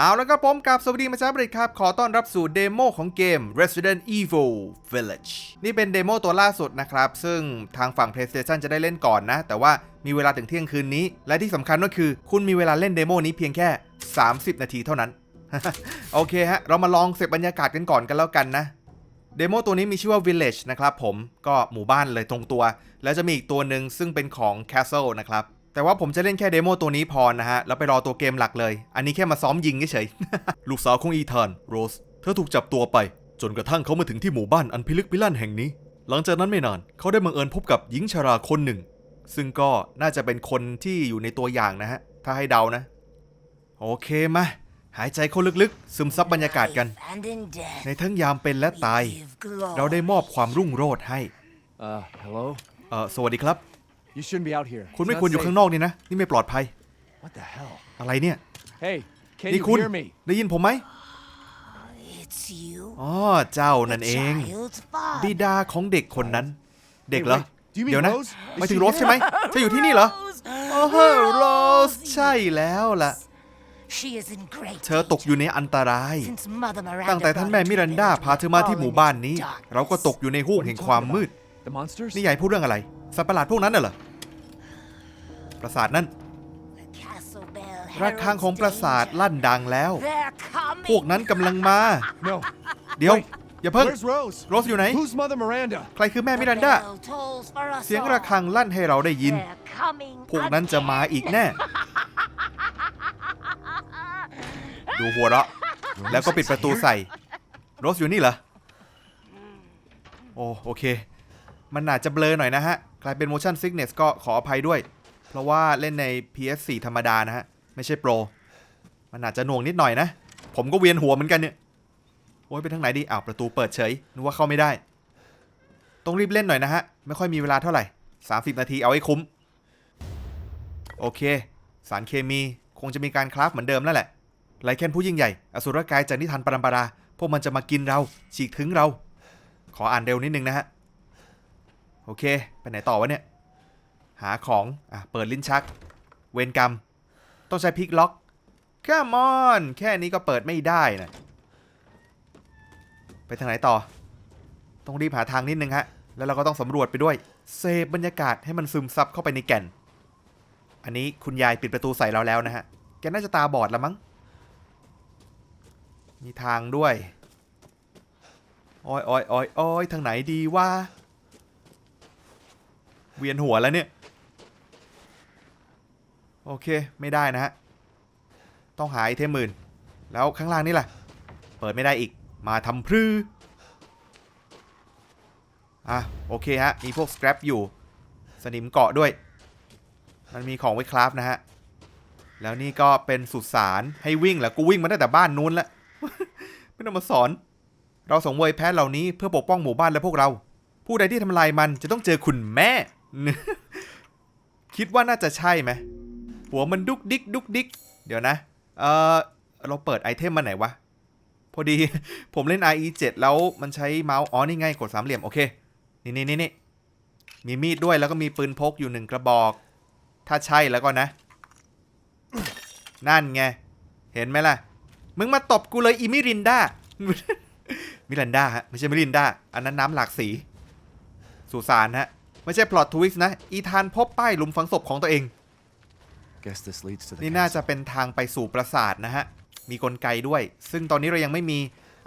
เอาแล้วก็ผมกับสวัสดีมาจ้าบริษครับ ขอต้อนรับสู่เดโมของเกม Resident Evil Village นี่เป็นเดโมตัวล่าสุดนะครับ ซึ่งทางฝั่ง PlayStation จะได้เล่นก่อนนะ แต่ว่ามีเวลาถึงเที่ยงคืนนี้ และที่สำคัญก็คือ คุณมีเวลาเล่นเดโมนี้เพียงแค่ 30 นาทีเท่านั้น โอเคฮะ เรามาลองเสพบรรยากาศกันก่อนกันแล้วกันนะเดโมตัวนี้มีชื่อว่า Village นะครับผมก็หมู่บ้านเลยตรงตัว แล้วจะมีอีกตัวหนึ่งซึ่งเป็นของ Castle นะครับ แต่ว่าผมจะเล่นแค่เดโมตัวนี้พอนะฮะ แล้วไปรอตัวเกมหลักเลย อันนี้แค่มาซ้อมยิงเฉยๆ ลูกสาวของอีธานโรส เธอถูกจับตัวไป จนกระทั่งเขามาถึงที่หมู่บ้านอันพิลึกพิลั่นแห่งนี้ หลังจากนั้นไม่นานเขาได้บังเอิญพบกับหญิงชราคนหนึ่ง ซึ่งก็น่าจะเป็นคนที่อยู่ในตัวอย่างนะฮะ ถ้าให้เดานะ โอเคมาหายใจเข้าลึกๆ ซึมซับบรรยากาศกัน ในทั้งยามเป็นและตาย เราได้มอบความรุ่งโรจน์ให้ Uh, hello? เออสวัสดีครับ You shouldn't be out here. คุณไม่ It's ควร not อยู่ข้าง safe. นอกนี่นะ นี่ไม่ปลอดภัย What the hell? อะไรเนี่ย Hey, can นี่ you คุณ hear me? ได้ยินผมไหม It's you, อ๋อ เจ้านั่น the เอง child's father. บิดาของเด็กคนนั้น เด็กเหรอ wait, do you mean เดี๋ยวนะ Rose? ไม่ Is ถึง she โรส here? ใช่ไหมเธออยู่ที่นี่เหรอ Rose, โอ้โหโรส ใช่แล้วล่ะ She is in great เธอตกอยู่ในอันตราย danger since Mother Miranda ตั้งแต่ท่านแม่ brought มิ her to รันดา village พาเธอมาที่หมู่บ้านนี้ all in darkness. เราก็ตกอยู่ในห้วง What are แห่ you งความ talking มืด about? The monsters? นี่ใหญ่พูดเรื่องอะไร สัตว์ประหลาดพวกนั้นน่ะเหรอ ปราสาทนั่น The castle bell ระฆังของปราสาท heralds ลั่นดังแล้ว danger. They're coming. พวกนั้นกำลังมา No. เดี๋ยว Wait, อย่าเพิ่ง Where's Rose? โรสอยู่ไหน Who's Mother Miranda? ใครคือแม่ The มิรันดา bell tolls for us เสียง all. ระฆังลั่นให้เราได้ยิน They're coming พวกนั้นจะมาอีกแน่ ดูหัวเราะ แล้วก็ปิดประตูใส่ โรสอยู่นี่เหรอ โอ้โอเค มันอาจจะเบลอหน่อยนะฮะใครเป็น motion sickness ก็ขออภัยด้วย เพราะว่าเล่นใน PS4 ธรรมดานะฮะ ไม่ใช่โปร มันอาจจะหน่วงนิดหน่อยนะ ผมก็เวียนหัวเหมือนกันเนี่ย โอ้ยไปทางไหนดีอ้าวประตูเปิดเฉย นึกว่าเข้าไม่ได้ ต้องรีบเล่นหน่อยนะฮะ ไม่ค่อยมีเวลาเท่าไหร่ 30 นาทีเอาให้คุ้ม โอเค สารเคมีคงจะมีการคราฟเหมือนเดิมนั่นแหละไลแคนผู้ยิ่งใหญ่ อสุรกายจากนิทานปรัมปรา พวกมันจะมากินเรา ฉีกถึงเรา ขออ่านเร็วนิดนึงนะฮะ โอเค ไปไหนต่อวะเนี่ย หาของอะเปิดลิ้นชัก เวนกรรม ต้องใช้พลิกล็อกแค่มอนแค่นี้ก็เปิดไม่ได้นะไปทางไหนต่อ ต้องรีบหาทางนิดนึงฮะ แล้วเราก็ต้องสำรวจไปด้วย เซฟบรรยากาศให้มันซึมซับเข้าไปในแก่น อันนี้คุณยายปิดประตูใส่เราแล้วนะฮะ แกน่าจะตาบอดแล้วมั้ง มีทางด้วยโอ้ยโอ้ยโอ้ยโอ้ยทางไหนดีวะเวียนหัวแล้วเนี่ย โอเค ไม่ได้นะฮะ ต้องหาไอเทมหมื่น แล้วข้างล่างนี่ล่ะ เปิดไม่ได้อีก มาทำพรืออะ โอเคฮะ มีพวกสครับอยู่ สนิมเกาะด้วย มันมีของไว้คราฟนะฮะ แล้วนี่ก็เป็นสุสานให้วิ่งแหละกูวิ่งมาตั้งแต่บ้านนู้นล้วไม่ต้องมาสอน เราส่งเวยแพทเหล่านี้เพื่อปกป้องหมู่บ้านและพวกเรา ผู้ใดที่ทำลายมันจะต้องเจอคุณแม่ คิดว่าน่าจะใช่ไหม หัวมันดุกดิกดุกดิกเดี๋ยวนะ เออเราเปิดไอเทมมาไหนวะ พอดี ผมเล่น IE7 แล้วมันใช้เมาส์ อ๋อ นี่ไง กดสามเหลี่ยม โอเค นี่นี่นี่นี่มีมีดด้วยแล้วก็มีปืนพกอยู่หนึ่งกระบอก ถ้าใช่แล้วก็นะ นั่นไง เห็นไหมล่ะ มึงมาตบกูเลยอีมิรินดา มิรันดาฮะ ไม่ใช่มิรินดา อันนั้นน้ำหลากสี สุสานฮะ ไม่ใช่พลอตทวิส์นะ อีธานพบป้ายหลุมฝังศพของตัวเอง Guess this leads to the นี่น่าจะเป็นทางไปสู่ปราสาทนะฮะ มีกลไกด้วย ซึ่งตอนนี้เรายังไม่มี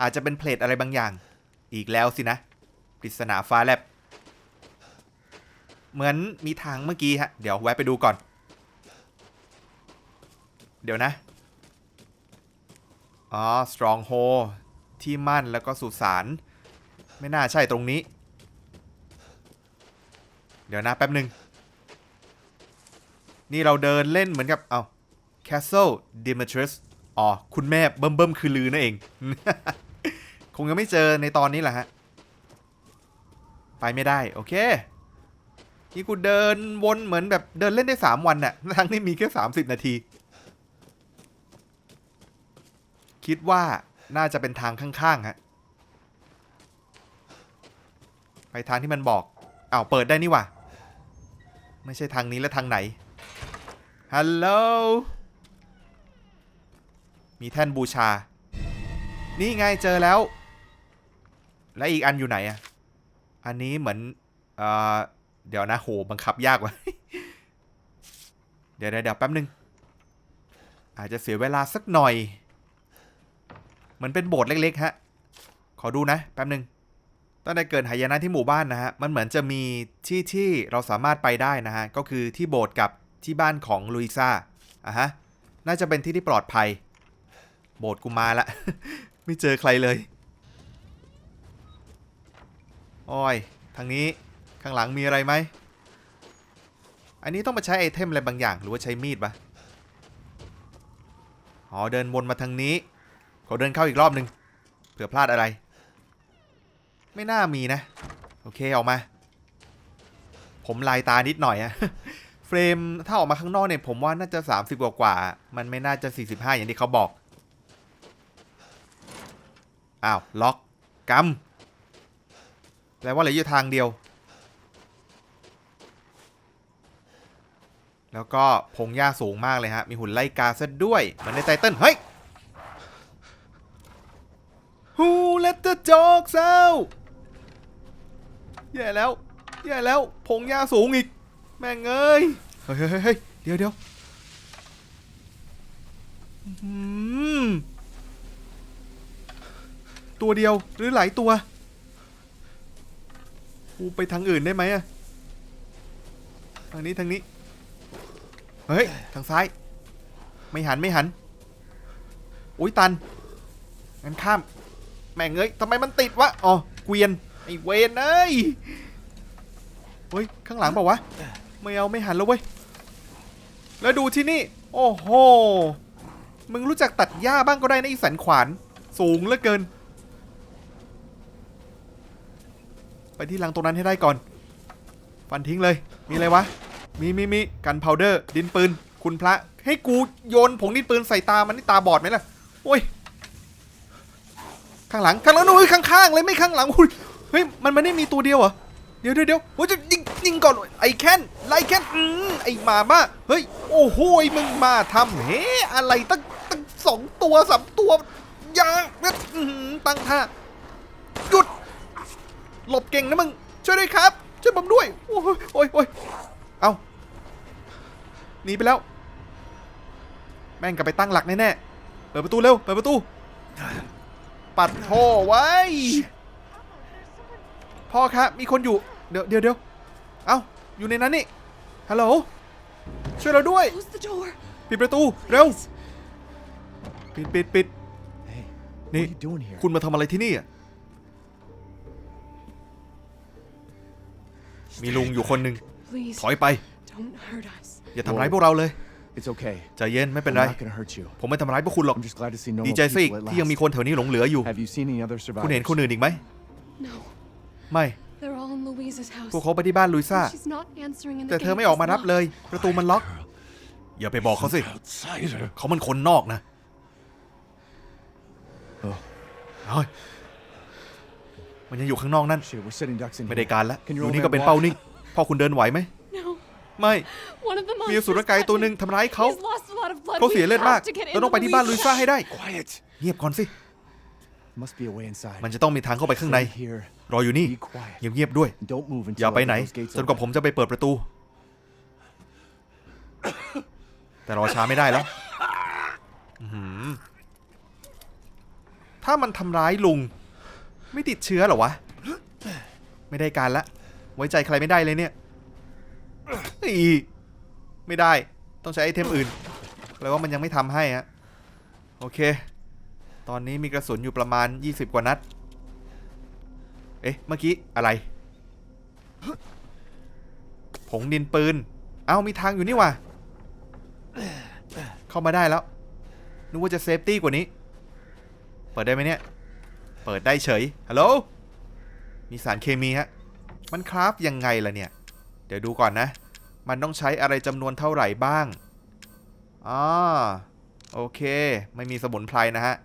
อาจจะเป็นเพลทอะไรบางอย่าง อีกแล้วสินะ ปริศนาฟ้าแลบ เหมือนมีทางเมื่อกี้ฮะ เดี๋ยวแวะไปดูก่อน เดี๋ยวนะ อ๋อ stronghold ที่มั่นแล้วก็สุสาน ไม่น่าใช่ตรงนี้ เดี๋ยวนะแป๊บหนึ่ง นี่เราเดินเล่นเหมือนกับ เอา Castle Demetrius อ๋อ คุณแม่เบิ่มเบิ่มคือลือนั่นเอง คงยังไม่เจอในตอนนี้แหละฮะ ไปไม่ได้ โอเค นี่กูเดินวนเหมือนแบบเดินเล่นได้ 3 วันน่ะทั้งที่มีแค่ 30 นาที คิดว่าน่าจะเป็นทางข้างๆฮะ ไปทางที่มันบอกอ้าวเปิดได้นี่ว่าไม่ใช่ทางนี้แล้วทางไหน ฮัลโหล มีแท่นบูชา นี่ไงเจอแล้ว และอีกอันอยู่ไหนอะอันนี้เหมือนเอ่อเดี๋ยวนะโหบังคับยากว่ะเดี๋ยวเดี๋ยวเดี๋ยวแป๊บนึง อาจจะเสียเวลาสักหน่อย เหมือนเป็นโบสถ์เล็ก ๆ ฮะ ขอดูนะ แป๊บนึงตั้งแต่เกิดหายนะที่หมู่บ้านนะฮะ มันเหมือนจะมีที่ที่เราสามารถไปได้นะฮะ ก็คือที่โบสถ์กับ ที่บ้านของลุยซ่าอะฮะ น่าจะเป็นที่ที่ปลอดภัย โบสถ์กูมาละ ไม่เจอใครเลยโอ้ยทางนี้ข้างหลังมีอะไรไหม อันนี้ต้องมาใช้ไอเทมอะไรบางอย่างหรือว่าใช้มีดปะอ๋อเดินวนมาทางนี้ ขอเดินเข้าอีกรอบหนึ่งเผื่อพลาดอะไร ไม่น่ามีนะ โอเคออกมา ผมลายตานิดหน่อยอะ เฟรมถ้าออกมาข้างนอกเนี่ยผมว่าน่าจะ 30 กว่ากว่า มันไม่น่าจะ 45 อย่างที่เขาบอก อ้าว ล็อกกำแปลว่าเหลืออยู่ทางเดียว แล้วก็พงหญ้าสูงมากเลยฮะ มีหุ่นไล่กาซะด้วยมือนในไตเติ้ลเฮ้ย Who let the dogs out แย่แล้ว แย่แล้ว พงหญ้าสูงอีก แม่งเอ้ย เฮ้ยเฮ้ยเดี๋ยวเดี๋ยวตัวเดียวหรือหลายตัว กูไปทางอื่นได้ไหมอะทางนี้ทางนี้ เฮ้ย ทางซ้าย ไม่หันไม่หัน อุ้ยตัน งั้นข้าม แม่งเอ้ยทำไมมันติดวะ อ๋อ เกวียน ไอเวนเอ้ย เฮ้ย ข้างหลังบอกวะ ไม่เอาไม่หันแล้วเว้ย แล้วดูที่นี่ โอ้โห มึงรู้จักตัดหญ้าบ้างก็ได้นะอีสันขวาน สูงเหลือเกิน ไปที่รังตรงนั้นให้ได้ก่อน ฟันทิ้งเลย มีอะไรวะ มีมีมีกันพาวเดอร์ ดินปืน คุณพระ ให้กูโยนผงดินปืนใส่ตามันนี่ตาบอดไหมล่ะ โอ้ย ข้างหลัง ข้างหลังนู้นข้างๆเลยไม่ข้างหลัง เฮ้ย มันไม่ได้มีตัวเดียวเหรอ เดี๋ยวเดี๋ยวเดี๋ยวโอ้ยจะยิง ยิงก่อนไอ้แค้นไล่แค้นอืมไอ้หมาบ้าเฮ้ยโอ้โหยมึงมาทำเฮ้อะไรตั้งตั้งสองตัวสามตัวอยาเนี่ยตั้งท่าหยุด หลบเก่งนะมึง ช่วยด้วยครับ ช่วยผมด้วย โอ้ยโอ้ยโอ้ยเอาหนีไปแล้ว แม่งกลับไปตั้งหลักแน่ๆเปิดประตูเร็วเปิดประตู ปัดโทไว้ พ่อครับ มีคนอยู่ เดี๋ยวเดี๋ยวเดี๋ยว เอ้า อยู่ในนั้นนี่ ฮัลโหล ช่วยเราด้วย Close the door. ปิดประตู เร็ว ปิดปิดปิด Hey, what Nee. are you doing here? คุณมาทำอะไรที่นี่อะมีลุงอยู่คนหนึ่ง Please ถอยไป don't hurt us. อย่าทำร้ายพวกเราเลย It's okay. ใจเย็นไม่เป็น I'm ไร not gonna hurt you. ผมไม่ทำร้ายพวกคุณหรอก I'm just glad to see no ดี more ใจซิ people at ที่ยังมี last. คนแถวนี้หลงเหลืออยู่ Have you seen any other คุณเห็น survivors? คนอื่นอีกไหม No, ไม่ พวกเขาไปที่บ้านลุยซ่า She's not answering in the แต่เธอ gate ไม่ออกมา is รับเลย locked. ประตูมันล็อก อย่าไปบอกเขาสิ outsider. เขามันคนนอกนะเออเฮ้ยมันยังอยู่ข้างนอกนั่น Shit, we're sitting ducks in ไม่ here. ได้การละ Can อ your ยู่ old นี่ man ก็เป็น walk? เป้านิ่งพ่อคุณเดินไหวไหม No, ไม่ one of the มี monsters. สุรกาย got ตัว him. หนึ่งทำร้ายเขา He's lost a lot of blood. เขา We เสียเลือดมาก have to get เราต้องไป into ที่บ้านลุย Louise's ซ่าให้ได้ Quiet. เงียบก่อนสิ Must be a way inside. มันจะต้องมีทางเข้าไปข้างใน Stay here. รออยู่นี่ Be quiet. เงียบๆด้วย And don't move อย่า until ไป I ไหน get those gates จนกว่า open. ผมจะไปเปิดประตู แต่รอช้าไม่ได้แล้วอื้อหือถ้ามันทำร้ายลุง ไม่ติดเชื้อเหรอวะ ไม่ได้การละ ไว้ใจใครไม่ได้เลยเนี่ยอีไม่ได้ ต้องใช้ไอเทมอื่นแปลว่ามันยังไม่ทำให้ฮะ โอเค ตอนนี้มีกระสุนอยู่ประมาณ 20 กว่านัด เอ๊ะ เมื่อกี้อะไร ผงดินปืน เอ้า มีทางอยู่นี่ว่ะ เข้ามาได้แล้ว นึกว่าจะเซฟตี้กว่านี้ เปิดได้ไหมเนี่ย เปิดได้เฉย ฮัลโหล มีสารเคมีฮะ มันคราฟยังไงล่ะเนี่ย เดี๋ยวดูก่อนนะ มันต้องใช้อะไรจำนวนเท่าไหร่บ้างอ่าโอเค ไม่มีสมุนไพรนะฮะ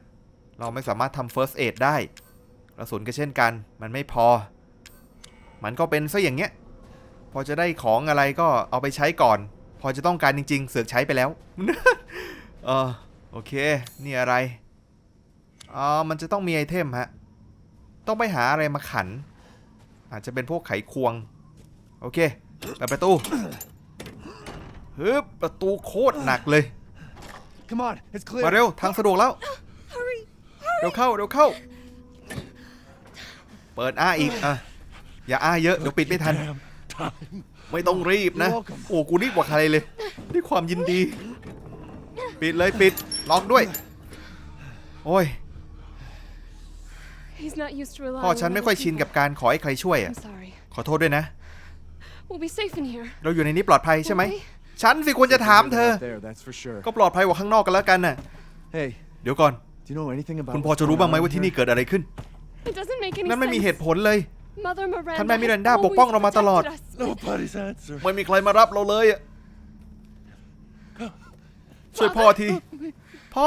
เราไม่สามารถทำ first aid ได้ กระสุนก็เช่นกัน มันไม่พอ มันก็เป็นซะอย่างเงี้ย พอจะได้ของอะไรก็เอาไปใช้ก่อน พอจะต้องการจริง ๆ เสือกใช้ไปแล้ว เออโอโอเค นี่อะไรอ๋อมันจะต้องมีไอเทมฮะ ต้องไปหาอะไรมาขัน อาจจะเป็นพวกไขควง โอเคเปิดประตูฮึบประตูโคตรหนักเลย Come on, it's clear. มาเร็ว ทางสะดวกแล้ว Hurry! เร็วเข้า เร็วเข้า เปิดอ้าอีกอะอย่าอ้าเยอะเดี๋ยวปิดไม่ทัน ไม่ต้องรีบนะ โอ้กูรีบกว่าใครเลยด้วยความยินดี ปิดเลยปิดล็อกด้วย โอ้ย He's not used to relying พ่อ on ฉันไม่ other ค่อยชิน people. กับการขอให้ใครช่วยอะ I'm sorry. ขอโทษด้วยนะ We'll be safe in here. เราอยู่ในนี้ปลอดภัยใช่ไหม won't we? ฉันสิควรจะถามเธอ Out there, that's for sure. ก็ปลอดภัยกว่าข้างนอกกันแล้วกันน่ะ Hey, เดี๋ยวก่อน do you know anything about คุณพอ what's จะรู้ going บ้างไหม on ว่าที่นี่ here? เกิดอะไรขึ้น It doesn't make any นั่นไม่มี sense. เหตุผลเลย Mother Miranda ท่านแม่มิรันดา has ปกป้อง always เรามาตลอด protected us. Nobody's answer. ไม่มีใครมารับเราเลยอะช่วยพ่อที พ่อ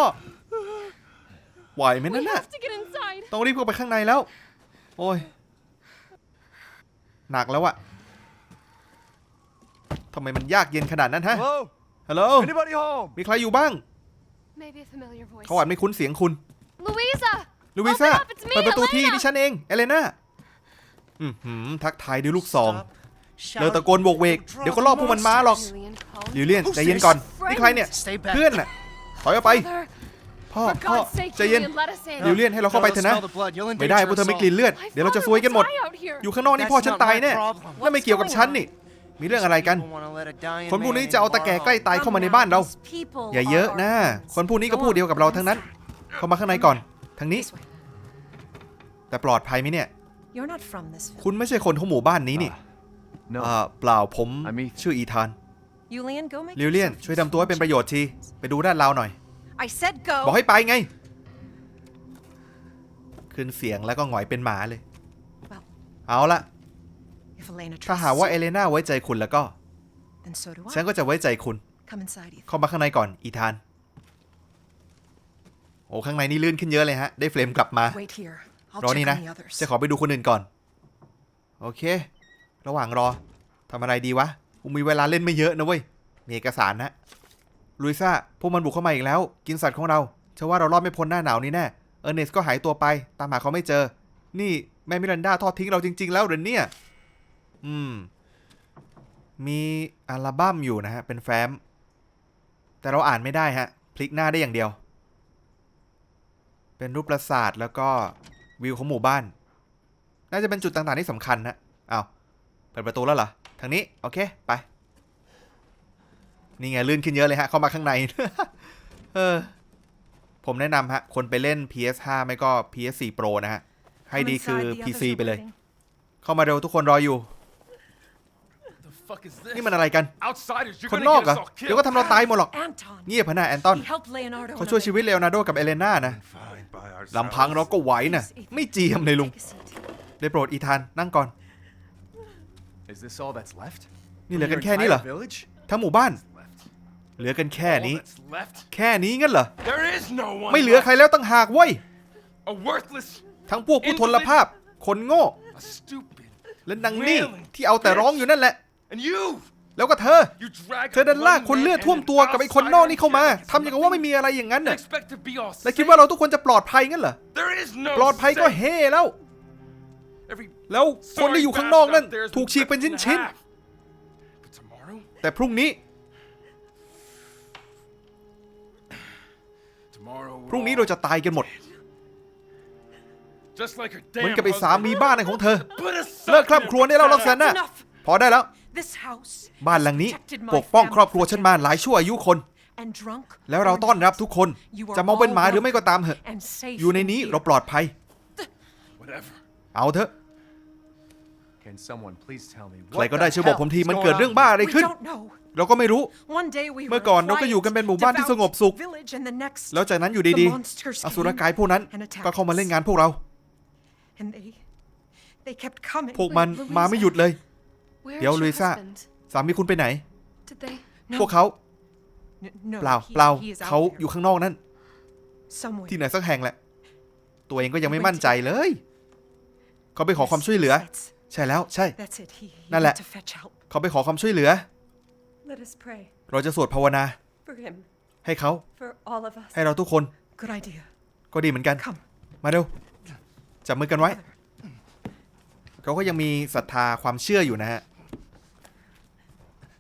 ไหวไหม We นั่นน่ะ have to get inside. ต้องรีบเข้าไปข้างในแล้ว โอ้ย หนักแล้วอะทำไมมันยากเย็นขนาดนั้นฮะ Hello? ฮัลโหล Anybody home? มีใครอยู่บ้าง Maybe a familiar voice. เขาอาจไม่คุ้นเสียงคุณ Louisa! ลูวิซ่า Open up, it's me, เปิดประตูที่ Elena ดิฉันเอง เอเลนาอือหือทักทายด้วยลูกซองเลอตะโกนโบกเวก เดี๋ยวก็ล่อพวกมันมาหรอก Julian, calm ลิวเลียนใจเย็นก่อน นี่ใครเนี่ย Stay back. เพื่อนน่ะถอยออกไป Mother, พ่อ for พ่อ God's sake, ใจเย็น Julian, let us in. ลิวเลียนให้เราเข้าไปเถอะนะ Smell the blood. You'll ไม่ได้ endanger พวกเธอ us ไม่กลิ่น all. เลือด My เดี๋ยวเราจะ father ซวยกันหมด will die out here. อยู่ข้างนอกนี่พ่อฉันตายแน่ That's not my problem. นั่นไม่เกี่ยวกับฉันนี่ มีเรื่องอะไรกัน People wanna let a dying คนพวกนี้ man จะเอา into ตะ our แก่ใกล้ home. ตายเข้ามาในบ้านเรา These people อย่าเยอะ are นะ our friends. คนพวกนี้ก็ Go พูด on, เดียวกับเรา go ทั้งนั้น inside. เข้ามาข้างในก่อน ทางนี้ This way. แต่ปลอดภัยไหมเนี่ย You're not from this village. คุณไม่ใช่คนของหมู่บ้านนี้นี่ No. อ่าเปล่าผม I'm Ethan ชื่ออีธาน Julian, go make ลิวเลียน yourself ช่วยทำตัวให้เป็นประโยชน์ที ไปดูด้านเราหน่อย I said go. บอกให้ไปไง ขึ้นเสียงแล้วก็หงอยเป็นหมาเลย Well, เอาละ if Elena ถ้า trusts หากว่าเอ you, เลนาไว้ใจคุณแล้วก็ then so do ฉัน I. ก็จะไว้ใจคุณ Come inside, Ethan. เข้ามาข้างในก่อน อีธาน โอ้ข้างในนี่ลื่นขึ้นเยอะเลยฮะ ได้เฟรมกลับมา Wait here. I'll รอ check นี่ on นะ the others. จะขอไปดูคนอื่นก่อน โอเค ระหว่างรอทำอะไรดีวะ กูมีเวลาเล่นไม่เยอะนะเว้ย มีเอกสารนะ ลุยซ่า พวกมันบุกเข้ามาอีกแล้ว กินสัตว์ของเราเชื่อว่าเรารอดไม่พ้นหน้าหนาวนี้แน่ เออร์เนสก็หายตัวไป ตามหาเขาไม่เจอ นี่แม่มิรันดาทอดทิ้งเราจริง ๆ แล้วเหรอเนี่ย อืม มีอัลบั้มอยู่นะฮะ เป็นแฟ้ม แต่เราอ่านไม่ได้ฮะ พลิกหน้าได้อย่างเดียว เป็นรูปปราสาทแล้วก็ วิวของหมู่บ้าน น่าจะเป็นจุดต่างๆที่สำคัญนะอ้าวเปิดประตูแล้วเหรอ ทางนี้ โอเค ไป นี่ไงลื่นขึ้นเยอะเลยฮะ เข้ามาข้างใน เออ ผมแนะนำฮะ คนไปเล่น PS5 ไม่ก็ PS4 Pro นะฮะ ให้ Come ดีคือ inside, the others PC are ไปเลย waiting. เข้ามาเร็วทุกคนรออยู่ The fuck is this? นี่มันอะไรกัน Outsiders, you're คน gonna นอก get เหรอ us all เดี๋ยวก็ killed. ทำเราตายหมดหรอก Anton. เงียบพะนะแอนตัน He helped Leonardo. เขา and ช่วยชี Elena. วิตเลโอนาร์โดกับเอเลนานะ Fine by ourselves. ลำพังเราก็ไหวนะไม่เจียมเลยลุง Take a seat. ได้โปรดอีธานนั่งก่อน Is this all that's left? นี่เหลือ From กัน your แค่นี้เหรอ entire village? ทั้งหมู่บ้าน Left. เหลือกันแค่ All นี้ that's left. แค่นี้งั้นเหรอ There is no one. ไม่เหลือ left. ใครแล้วตั้งหากเว้ย A worthless, ทั้งพวกผู้ทนภาพ คนโง่ a stupid, และนางนี่ที่เอาแต่ร้องอยู่นั่นแหละ and you. แล้วก็เธอ You drag เธอดันลากคนเลือดท่วมตัวกับไอ้คนนอกนี่เข้ามาทำอย่างกับว่าไม่มีอะไรอย่างนั้น And น่ะ expect to be all และคิด safe. ว่าเราทุกคนจะปลอดภัยงั้นเหรอ There is no ปลอดภัยก็ safe. เฮ่แล้ว Every แล้วคนที่อยู่ข้างนอกนั่น bastard out there has ถูก been ฉีกเป็น ripped in ชิ้น half. But tomorrow, ๆแต่พรุ่งนี้ tomorrow, we're พรุ่งนี้ all เราจะตายกันหมด just like her เหมือน damn กับไอ้สา husband. มีบ้านนั่นของเธอ Put a เลิก suck คร่ำครวญได้แล้วลักษณะ Enough. พอได้แล้ว This house บ้าน has หลังนี้ protected my ปกป้อง family ครอบครัวฉันมาหลายชั่วอายุคน and drunk แล้วเรา or ต้อนรับ not. ทุกคน You are จะมองเป็นหมา all หรือไม่ก็ตามเหอะ and safe อยู่ในนี้ in here. เราปลอดภัย Whatever. เอาเถอะ Can someone please tell me ใคร what ก็ได้ the ช่วยบอก hell ผมที is มัน going เกิด on เรื่องบ้า here? อะไร We ขึ้น don't know. เราก็ไม่รู้ One day we เมื่อ were ก่อน a เราก็อยู่กันเป็นหมู่บ้านที่ quiet, สงบสุข devout village and the next แล้วจากนั้นอยู่ดี the monsters ๆอสุร came กายพวกนั้น and attacked ก็เข้ามาเล่น us. งานพวกเรา and they they kept coming พวกมัน Louisa มาไม่หยุดเลย Where's เดี๋ยว your ลุยซ่า husband? สามีคุณไปไหน Did they? No, พวกเขา n- no, เปล่า he- เปล่า he is out เขา there อยู่ข้างนอกนั่น somewhere ที่ไหนสักแห่งแหละ ตัวเองก็ยังไม่มั่นใจเลย เขาไปขอความช่วยเหลือ That's, ใช่แล้วใช่ that's it he, he นั่นแหละ went to fetch help เขาไปขอความช่วยเหลือ Let us pray เราจะสวดภาวนา for him. ใให้เขา For all of us. ให้เราทุกคน Good idea. ก็ดีเหมือนกัน Come. มาเร็ว จับมือกันไว้ เขาก็ยังมีศรัทธาความเชื่ออยู่นะฮะ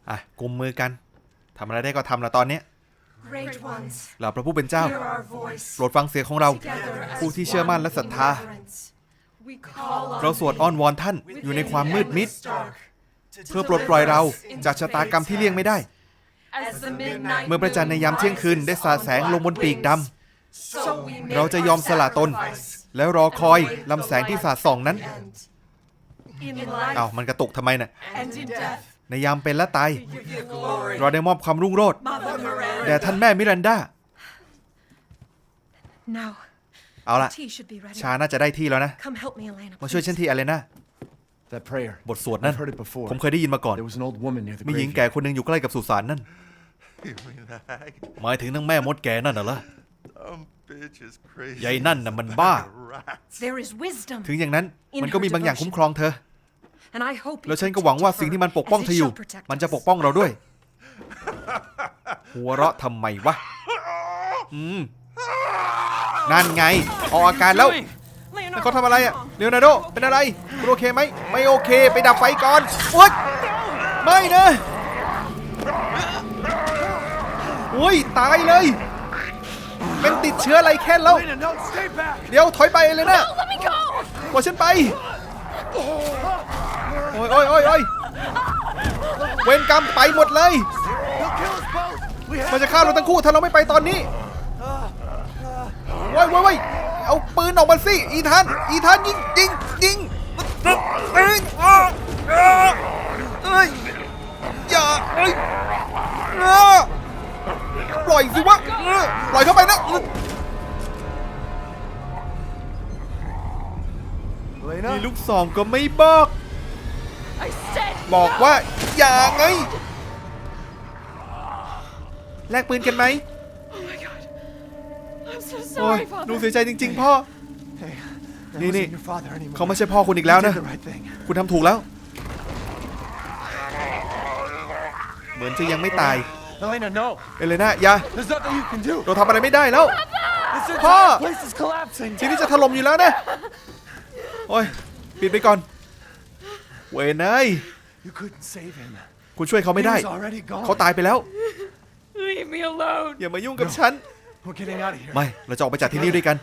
อะกุมมือกันทำอะไรได้ก็ทำละตอนเนี้ย Great ones. เหล่าพระผู้เป็นเจ้า Hear our voice. โปรดฟังเสียงของเรา Together as ผู้ที่เชื่อมั่นและศรัทธา one in reverence. We call on เราสวดอ้อนวอนท่านอยู่ในความมืดมิด dark เพื่อปลดปล่อยเราจากชะตากรรมที่เลี่ยงไม่ได้ as the midnight เมื่อพระจันทร์ในยามเที่ยงคืนได้สาดแสงลงบนปีกดำ So we make เราจะยอมสละตน sacrifice แล้วรอคอยลำแสงที่สาดส่องนั้น and in life อ้าวมันกระตุกทำไมน่ะ and in death ในยามเป็นและตาย give you glory เราได้มอบความรุ่งโรจน์ Mother Miranda แด่ท่านแม่มิรันดา now เอาละ tea should be ready ชาน่าจะได้ที่แล้วนะ come help me Elena มาช่วยฉัน please. ทีอะไรนะ That prayer. บทสวดนั่น I've heard it before. ผมเคยได้ยินมาก่อน There was an old woman near the มีหญิง graveyard. แก่คนหนึ่งอยู่ใกล้กับสุสานนั่น หมายถึงนางแม่มดแก่นั่นน่ะเหรอ Dumb bitch is crazy. ยายนั่นน่ะมันบ้า Rats. there is wisdom ถึงอย่างนั้นมันก็มีบางอย่างคุ้มครองเธอ and I hope แล้วฉันก็หวังว่าสิ่งที่มันปกป้องเธออยู่ มันจะปกป้องเราด้วย หัวเราะทำไมวะ อืม นั่นไง ออกอาการแล้วแล้วเขาทำอะไรอะเลโอนาร์โด เป็นอะไรคุณโอเคไหม ไม่โอเค ไปดับไฟก่อนโอ๊ยไม่นะอุ้ย ตายเลย เป็นติดเชื้ออะไรแค่แล้ว Elena, no, stay back. เดี๋ยวถอยไปเลยนะ Let me go! ปล่อยฉันไป โอ้ยโอ้ยโอ้ยโอ้ยเวรกรรมไปหมดเลย มันจะฆ่าเราทั้งคู่ถ้าเราไม่ไปตอนนี้ว้ายว้ายว้ายเอาปืนออกมาสิอีธานอีธานยิงยิงยิงเอ้ยอ้าอ้าเอ้ยอย่าเอ้ยปล่อยสิวะปล่อยเข้าไปนะมีลูกซองก็ไม่บอก บอกว่าอย่าไงแลกปืนกันไหม I'm so โอ้ย sorry, หนู Father. เสียใจจริง ๆ พ่อ Hey, that Nee, wasn't nee. your father anymore. เขาไม่ใช่พ่อคุณอีกแล้ว You นะ did the right thing. คุณทำถูกแล้ว เหมือนจะยังไม่ตาย Elena, no. เอเลน่าอย่า There's nothing you can do. เราทำอะไรไม่ได้แล้ว This Pa! entire place is collapsing. ทีนี้จะถล่มอยู่แล้วนะ โอ้ย ปิดไปก่อน เวยนาย You couldn't save him. คุณช่วยเขาไม่ He ได้ was already gone. เขาตายไปแล้ว Leave me alone. อย่ามายุ่งกับฉัน We're getting out of here. ไม่ เราจะออกไปจากที่นี่ด้วยกัน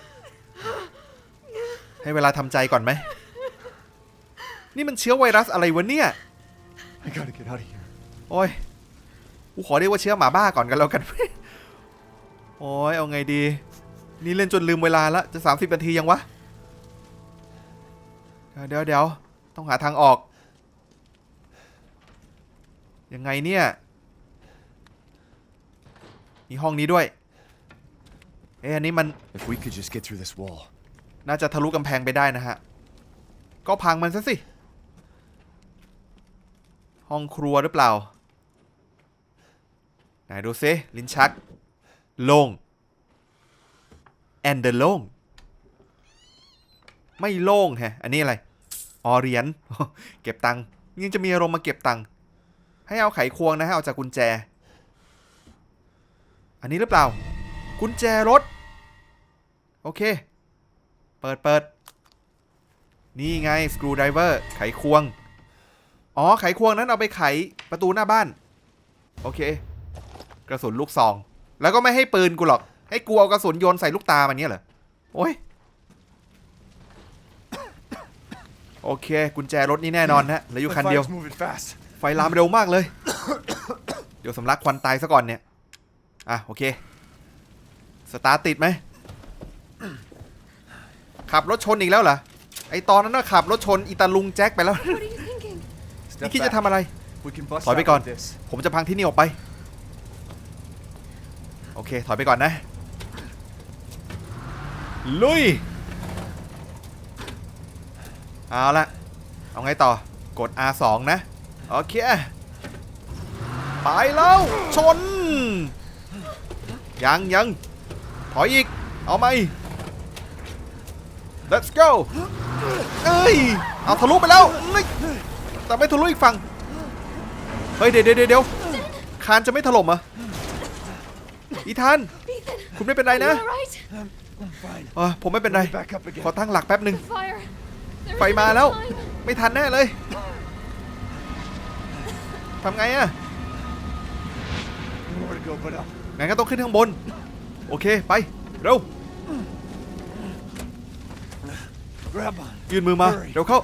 ให้เวลาทำใจก่อนไหม นี่มันเชื้อไวรัสอะไรวะเนี่ย I gotta get out of here. โอ้ย กูขอเรียกว่าเชื้อหมาบ้าก่อนกันแล้วกัน โอ้ย เอาไงดี นี่เล่นจนลืมเวลาละ จะ 30นาทียังวะ เดี๋ยวเดี๋ยวต้องหาทางออก ยังไงเนี่ย มีห้องนี้ด้วย เอ๊ะอันนี้มัน If we could just get through this wall. น่าจะทะลุกำแพงไปได้นะฮะ ก็พังมันซะสิ ห้องครัวหรือเปล่า ไหนดูซิลิ้นชักโล่ง and the โล่งไม่โล่งแฮะ อันนี้อะไรอ๋อเหรียญเก็บตังค์ยังจะมีอารมณ์มาเก็บตังค์ ให้เอาไขควงนะฮะเอาจากกุญแจ อันนี้หรือเปล่า กุญแจรถ โอเค เปิดเปิด นี่ไงสกรูไดเวอร์ไขควง อ๋อ ไขควงนั้นเอาไปไขประตูหน้าบ้าน โอเค กระสุนลูกซอง แล้วก็ไม่ให้ปืนกูหรอก ให้กูเอากระสุนโยนใส่ลูกตามันเนี้ยเหรอ โอ้ย โอเค กุญแจรถนี่แน่นอนฮะเหลืออยู่คันเดียว ไฟลามเร็วมากเลย เดี๋ยวสำลักควันตายซะก่อนเนี่ย อะ โอเค สตาร์ทติดไหม ขับรถชนอีกแล้วเหรอ ไอตอนนั้นน่ะขับรถชนอีตาลุงแจ็คไปแล้ว What are you thinking? นี่ Step คิดจะ back. ทำอะไร We can bust ถอยไป out ก่อน with this. ผมจะพังที่นี่ออกไป โอเค ถอยไปก่อนนะ ลุย เอาละเอาไงต่อ กด R2 นะ โอเค ไปแล้ว ชน ยังยังถอยอีก เอาไหม let's go เอ้ย เอาทะลุไปแล้วเฮ้ยแต่ไม่ทะลุอีกฝั่ง เฮ้ย เดี๋ยวเดี๋ยวเดี๋ยวคานจะไม่ถล่มเหรออีธาน Ethan, คุณไม่เป็นไร you นะ alright? I'm fine. เออผมไม่เป็นไร Back up again. ขอตั้งหลักแป๊บหนึ่ง The fire. There ไฟ isn't มา enough แล้ว time. ไม่ทันแน่เลย ทำไงอะ Nowhere to go but up. งั้นก็ต้องขึ้นข้างบน โอเค ไป เร็ว Grab on. ยื่นมือมา Hurry. เร็วเข้า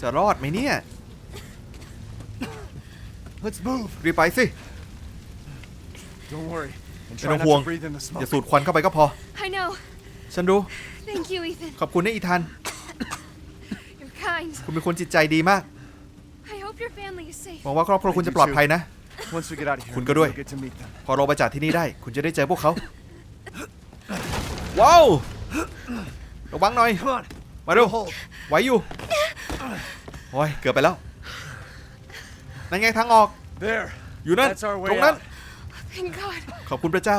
จะรอดไหมเนี่ย Let's move. รีบไปสิ Don't worry. And ไม่ try ต้อง not ห่วง to breathe in the อย่า smoke. สูดควันเข้าไปก็พอ I know. ฉันรู้ Thank you, Ethan. ขอบคุณนะอีธาน You're kind. คุณเป็นคนจิตใจดีมาก I hope your family is safe. หวังว่าครอบครัวคุณจะปลอดภัยนะ Once we get out of here, Kun maybe ka doy. we'll get to meet them. พอเราไปจากที่นี่ได้ คุณจะได้เจอพวกเขา ว้าว ระวังหน่อย Come on. มาเร็ว Hold. ไหวอยู่ โอ้ย เกือบไปแล้ว นั่นไงทางออก There. อยู่นั่น That's our ตรง way นั้น out. Thank God. ขอบคุณพระเจ้า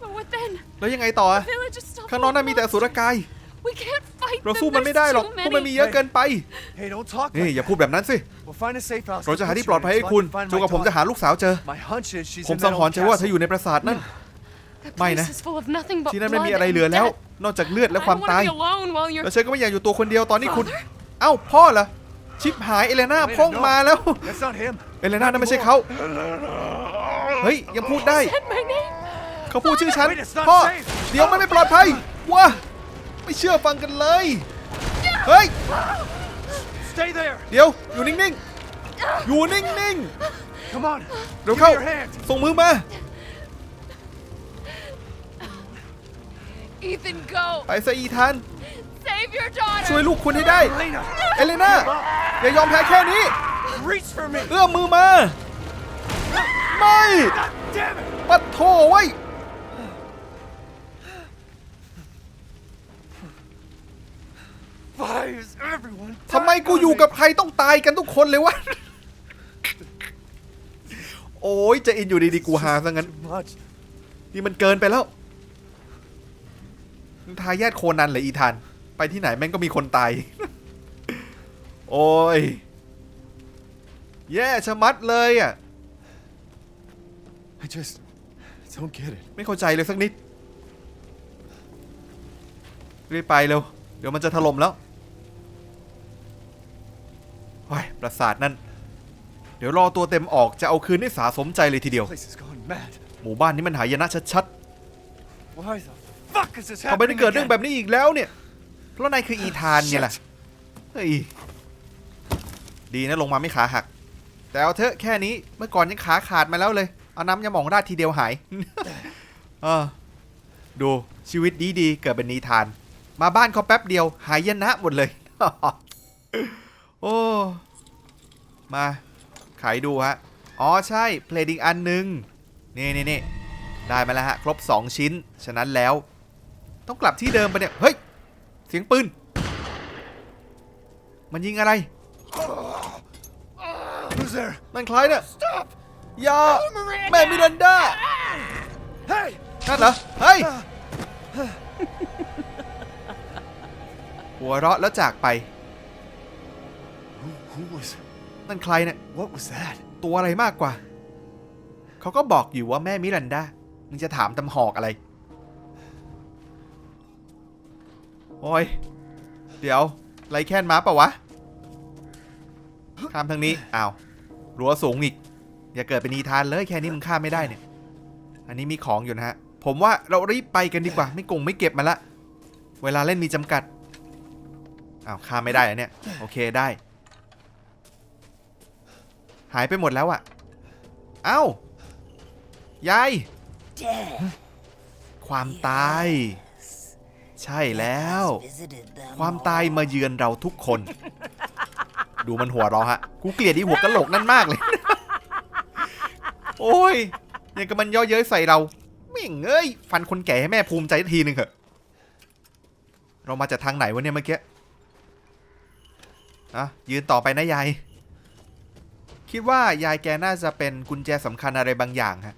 But what then? แล้วยังไงต่ออะ Village is still ข้างนอกนั้นมีแต่อสุรกาย We can't fight เรา them. สู้มันไม่ได้ There's หรอก too พวกมันมี many. เยอะเกินไป Hey, don't talk นี่ like อย่า that. พูดแบบนั้นสิ We'll find a safe house. เรา to จะหา put ที่ you ปลอด in ภัยให้ until I คุณ can find จน my กว่าผมจะ daughter. หาลูกสาวเจอ My hunch is she's ผม in สัง that หร old ณ์ใจว่าเธอ castle. อยู่ในปราสาทนั่น That Mai place na. is full of nothing but ที่นั่นไม่ blood มีอะไร and เหลือแล้ว death. นอกจากเลือดและ I ความ don't want ตาย to be alone while you're แล้วฉันก็ไม่อยากอยู่ตัวคนเดียวตอนนี้คุณ เอ้าพ่อเหรอ ชิปหายเอเลน่าพ่องมาแล้ว That's not him. เอเลน่านั่นไม่ใช่เขาเฮ้ยยังพูดได้ said my name. เขาพูดชื่อฉัน Wait, it's not พ่อ safe. เดี๋ยวมันไม่ปลอดภัยว้า ไม่เชื่อฟังกันเลย เฮ้ย Stay there. เดี๋ยว อยู่นิ่งๆ อยู่นิ่ง Come on. ๆเร็ว Give เข้า me your hand. ส่งมือมา Ethan, go. ไปซะอีทัน Save your daughter. ช่วยลูกคุณให้ได้ Elena, เอเลน่าอย่ายอมแพ้แค่นี้ reach for me. เอื้อมมือมา ไม่ Damn it. ปัดโถไว้ย Why is everyone ทำไมกูอยู่กับใครต้องตายกันทุกคนเลยวะ โอ้ยจะอินอยู่ดีๆกูหาซะงั้น too much? นี่มันเกินไปแล้วทายาทโคนันเลยอีธาน ไปที่ไหนแม่งก็มีคนตาย โอ้ย แย่ชะมัดเลยอะ I just don't get it. ไม่เข้าใจเลยสักนิด รีบไปเร็ว เดี๋ยวมันจะถล่มแล้ว โอ้ยปราสาทนั่น เดี๋ยวรอตัวเต็มออกจะเอาคืนให้สาสมใจเลยทีเดียว Place is going mad. หมู่บ้านนี้มันหายนะชัด Why the fuck is this ๆทำไมได้ happening เกิดเรื่อง again? แบบนี้อีกแล้วเนี่ย เพราะนายคืออีธานไงล่ะเฮ้ยดีนะลงมาไม่ขาหัก แต่เอาเถอะแค่นี้เมื่อก่อนยังขาขาดมาแล้วเลย เอาน้ำยาหมองราดทีเดียวหายเออดูชีวิตดีๆเกิดเป็นนิทาน มาบ้านเขาแป๊บเดียว หายนะหมดเลย โอ้ มาขายดูฮะ อ๋อใช่เพลงอีกอันหนึ่งนี่นี่นี่ได้มาแล้วฮะ ครบ 2 ชิ้น ฉะนั้นแล้ว ต้องกลับที่เดิมไปะเนี่ย เฮ้ย เสียงปืน มันยิงอะไร Who's there? นั่นใครเนี่ยอย่าแม่มิรันดา Hey! นั่นเหรอ เฮ้ย หัวเราะแล้วจากไป Who was นั่นใครเนี่ย What was that? ตัวอะไรมากกว่า เขาก็บอกอยู่ว่าแม่มิรันดา มึงจะถามตำหอกอะไร โอ้ย เดี๋ยว ไรแค้นมาปะวะ ข้ามทางนี้ อ้าวรั้วสูงอีก อย่าเกิดเป็นนีทานเลยแค่นี้มึงข้ามไม่ได้เนี่ย อันนี้มีของอยู่นะฮะ ผมว่าเรารีบไปกันดีกว่า ไม่กงไม่เก็บมาละ เวลาเล่นมีจำกัด อ้าวข้ามไม่ได้อะเนี่ย โอเคได้ หายไปหมดแล้วอะเอ้ายาย ความตาย ใช่แล้ว ความตายมาเยือนเราทุกคน ดูมันหัวเราฮะ กูเกลียดอีหัวกะโหลกนั่นมากเลย โอ้ยยังกับมันย่อเย้ยใส่เราไม่งเอ้ย ฟันคนแก่ให้แม่ภูมิใจทีหนึ่งเถอะ เรามาจากทางไหนวะเนี่ยเมื่อกี้ อะยืนต่อไปนะยาย คิดว่ายายแกน่าจะเป็นกุญแจสำคัญอะไรบางอย่างฮะ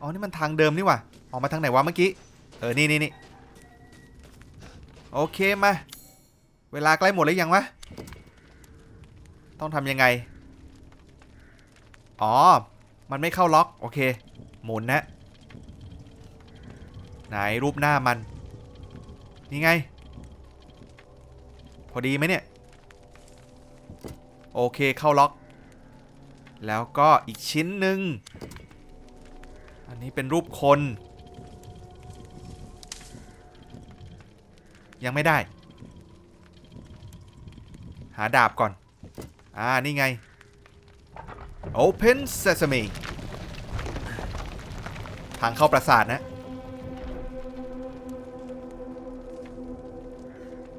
อ๋อ นี่มันทางเดิมนี่ว่าออกมาทางไหนวะเมื่อกี้ เออ นี่นี่นี่โอเคมา เวลาใกล้หมดแล้วยังวะ ต้องทำยังไง อ๋อ มันไม่เข้าล็อก โอเค หมุนนะ ไหนรูปหน้ามัน นี่ไง พอดีไหมเนี่ย โอเคเข้าล็อก แล้วก็อีกชิ้นหนึ่งอันนี้เป็นรูปคน ยังไม่ได้ หาดาบก่อน อ่า นี่ไง Open Sesame ทางเข้าปราสาทนะ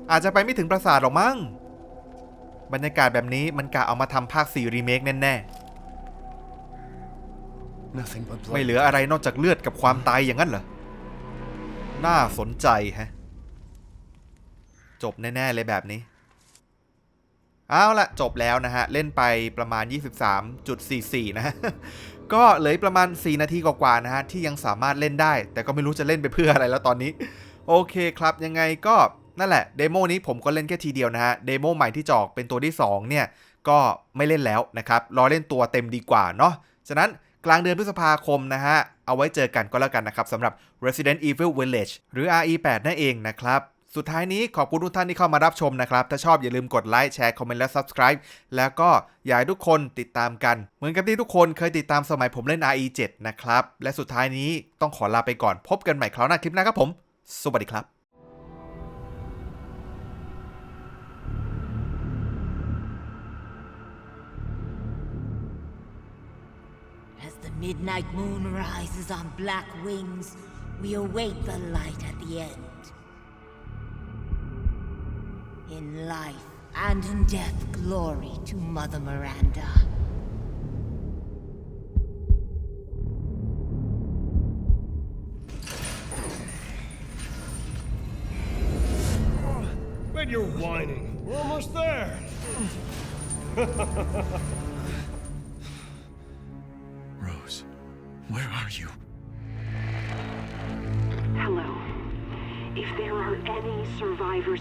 อาจจะไปไม่ถึงปราสาทหรอกมั้ง บรรยากาศแบบนี้มันกะเอามาทำภาค 4 รีเมคแน่ Nothing but ๆไม่ blood. เหลืออะไรนอกจากเลือดกับความตายอย่างนั้นเหรอ น่าสนใจแฮะ จบแน่ ๆ เลยแบบนี้ เอาละจบแล้วนะฮะ เล่นไปประมาณ 23.44 นะฮะ ก็เหลืออีกประมาณ 4 นาทีกว่าๆนะฮะ ที่ยังสามารถเล่นได้ แต่ก็ไม่รู้จะเล่นไปเพื่ออะไรแล้วตอนนี้ โอเคครับยังไงก็ นั่นแหละเดโมนี้ผมก็เล่นแค่ทีเดียวนะฮะเดโมใหม่ที่จออกเป็นตัวที่ 2 เนี่ย ก็ไม่เล่นแล้วนะครับ รอเล่นตัวเต็มดีกว่าเนาะฉะนั้นกลางเดือนพฤษภาคมนะฮะ เอาไว้เจอกันก็แล้วกันนะครับสำหรับ Resident Evil Village หรือ RE8 นั่นเองนะครับสุดท้ายนี้ขอบคุณทุกท่านที่เข้ามารับชมนะครับ ถ้าชอบอย่าลืมกดไลค์แชร์คอมเมนต์และ Subscribe แล้วก็อยากให้ทุกคนติดตามกัน เหมือนกับที่ทุกคนเคยติดตามสมัยผมเล่น RE7 นะครับ และสุดท้ายนี้ต้องขอลาไปก่อนพบกันใหม่คราวหน้าคลิปหน้าครับผม สวัสดีครับ midnight moon rises on black wings, we await the light at the end. In life and in death, glory to Mother Miranda. You're whining. We're almost there.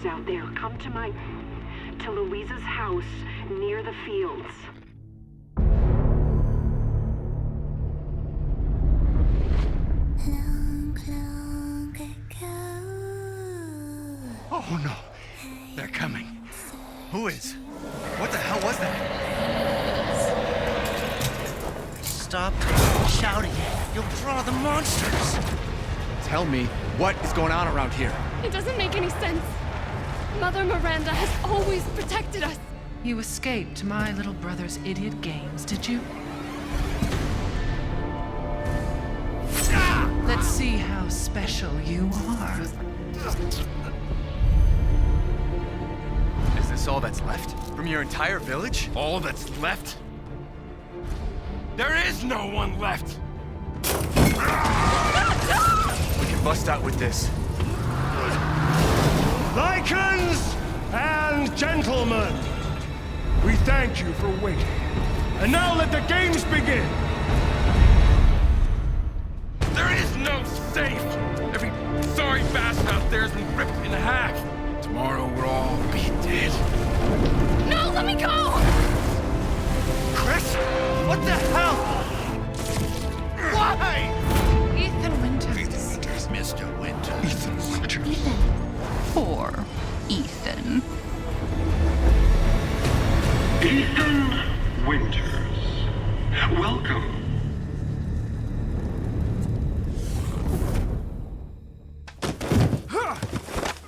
out there, come to my. to Louisa's house near the fields. Oh no, they're coming. Who is? What the hell was that? Stop shouting. You'll draw the monsters. Tell me what is going on around here. It doesn't make any sense. Mother Miranda has always protected us. You escaped my little brother's idiot games, did you? Let's see how special you are. Is this all that's left from your entire village? All that's left? There is no one left! We can bust out with this. Lycans and gentlemen, we thank you for waiting. And now let the games begin. There is no safe! Every sorry bastard out there has been ripped in half. Tomorrow we'll all be dead. No, let me go! Chris? What the hell? Why? Ethan Winters. Ethan Winters. Mr. Winter. Ethan Winter. Poor Ethan. Ethan Winters. Welcome.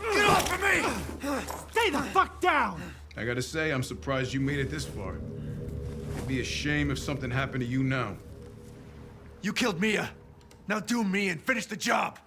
Get off of me! Stay the fuck down! I gotta say, I'm surprised you made it this far. It'd be a shame if something happened to you now. You killed Mia. Now do me and finish the job.